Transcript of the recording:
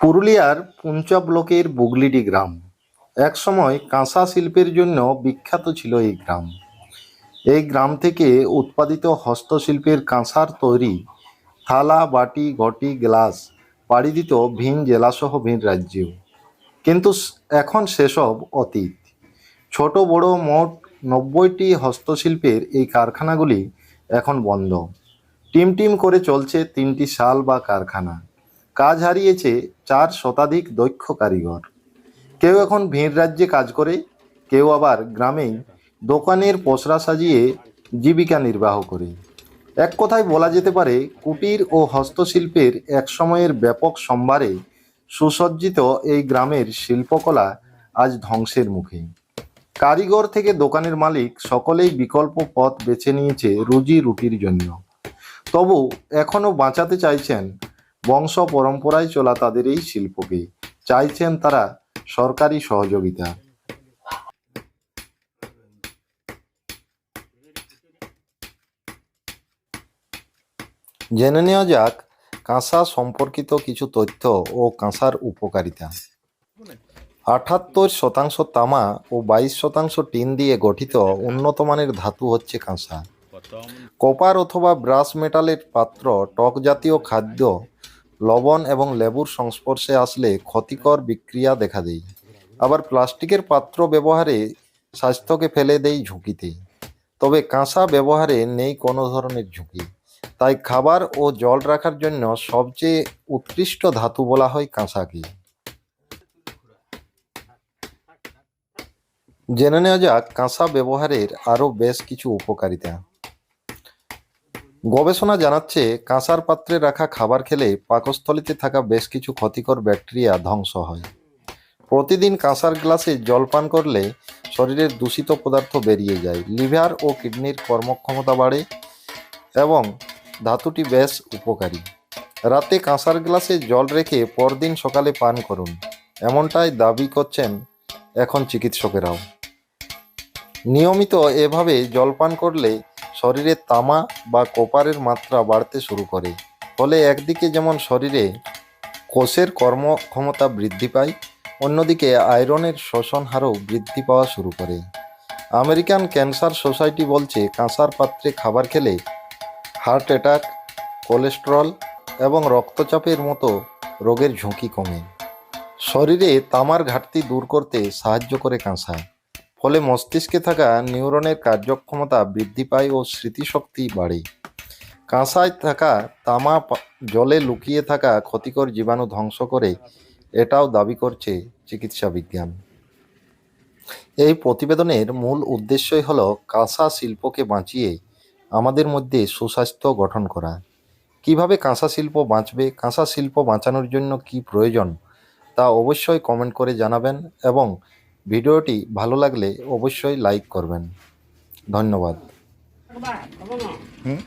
পুরুলিয়ার পুঞ্চা ব্লকের বুগলিডি গ্রাম। একসময় কাঁসা শিল্পের জন্য বিখ্যাত ছিল এই গ্রাম। এই গ্রাম থেকে উৎপাদিত হস্তশিল্পের কাঁসার তৈরি থালা, বাটি, ঘটি, গ্লাস পাড়ি দিত ভিন জেলাসহ ভিন রাজ্যেও। কিন্তু এখন সেসব অতীত। ছোট, বড়, মোট নব্বইটি হস্তশিল্পের এই কারখানাগুলি এখন বন্ধ। টিম টিম করে চলছে তিনটি শাল বা কারখানা। কাজ হারিয়েছে চার শতাধিক দক্ষ কারিগর। কেউ এখন ভিড় রাজ্যে কাজ করে, কেউ আবার গ্রামেই দোকানের পসরা সাজিয়ে জীবিকা নির্বাহ করে। এক কথায় বলা যেতে পারে, কুটির ও হস্তশিল্পের এক সময়ের ব্যাপক সম্ভারে সুসজ্জিত এই গ্রামের শিল্পকলা আজ ধ্বংসের মুখে। কারিগর থেকে দোকানের মালিক সকলেই বিকল্প পথ বেছে নিয়েছে রুজি রুটির জন্য। তবু এখনও বাঁচাতে চাইছেন বংশ পরম্পরায় চলা তাদের এই শিল্পকে। চাইছেন তারা সরকারি সহযোগিতা। জেনে নেওয়া যাক কাঁসা সম্পর্কিত কিছু তথ্য ও কাঁসার উপকারিতা। আটাত্তর শতাংশ তামা ও বাইশ শতাংশ টিন দিয়ে গঠিত উন্নত মানের ধাতু হচ্ছে কাঁসা। কপার অথবা ব্রাশ মেটালের পাত্র, টক জাতীয় খাদ্য, লবণ এবং লেবুর সংস্পর্শে আসলে ক্ষতিকর বিক্রিয়া দেখা দেয়। আবার প্লাস্টিকের পাত্র ব্যবহারে স্বাস্থ্যকে ফেলে দেয় ঝুঁকিতে। তবে কাঁসা ব্যবহারে নেই কোনো ধরনের ঝুঁকি। তাই খাবার ও জল রাখার জন্য সবচেয়ে উৎকৃষ্ট ধাতু বলা হয় কাঁসাকে জেনে নেওয়া যাক কাঁসা ব্যবহারের আরও বেশ কিছু উপকারিতা। গবেষণা জানাচ্ছে, কাঁসার পাত্রে রাখা খাবার খেলে পাকস্থলীতে থাকা বেশ কিছু ক্ষতিকর ব্যাকটেরিয়া ধ্বংস হয়। প্রতিদিন কাঁসার গ্লাসে জল পান করলে শরীরের দূষিত পদার্থ বেরিয়ে যায়। লিভার ও কিডনির কর্মক্ষমতা বাড়ে এবং ধাতুটি বেশ উপকারী। রাতে কাঁসার গ্লাসে জল রেখে পরদিন সকালে পান করুন। এমনটাই দাবি করছেন এখন চিকিৎসকেরাও। নিয়মিত এভাবে জল পান করলে শরীরে তামা বা কোপারের মাত্রা বাড়তে শুরু করে। ফলে একদিকে যেমন শরীরে কোষের কর্মক্ষমতা বৃদ্ধি পায়, অন্যদিকে আয়রনের শোষণ হারও বৃদ্ধি পাওয়া শুরু করে। আমেরিকান ক্যান্সার সোসাইটি বলছে, কাঁসার পাত্রে খাবার খেলে হার্ট অ্যাটাক, কোলেস্টেরল এবং রক্তচাপের মতো রোগের ঝুঁকি কমে। শরীরে তামার ঘাটতি দূর করতে সাহায্য করে কাঁসা। ফলে মস্তিষ্কে থাকা নিউরনের কার্যক্ষমতা বৃদ্ধি পায় ও স্মৃতিশক্তি বাড়ে। কাঁসায় থাকা তামা জলে লুকিয়ে থাকা ক্ষতিকর জীবাণু ধ্বংস করে, এটাও দাবি করছে চিকিৎসা বিজ্ঞান। এই প্রতিবেদনের মূল উদ্দেশ্যই হলো কাঁসা শিল্পকে বাঁচিয়ে আমাদের মধ্যে সুস্বাস্থ্য গঠন করা। কীভাবে কাঁসা শিল্প বাঁচবে, কাঁসা শিল্প বাঁচানোর জন্য কি প্রয়োজন, তা অবশ্যই কমেন্ট করে জানাবেন এবং ভিডিওটি ভালো লাগলে অবশ্যই লাইক করবেন। ধন্যবাদ। হুম?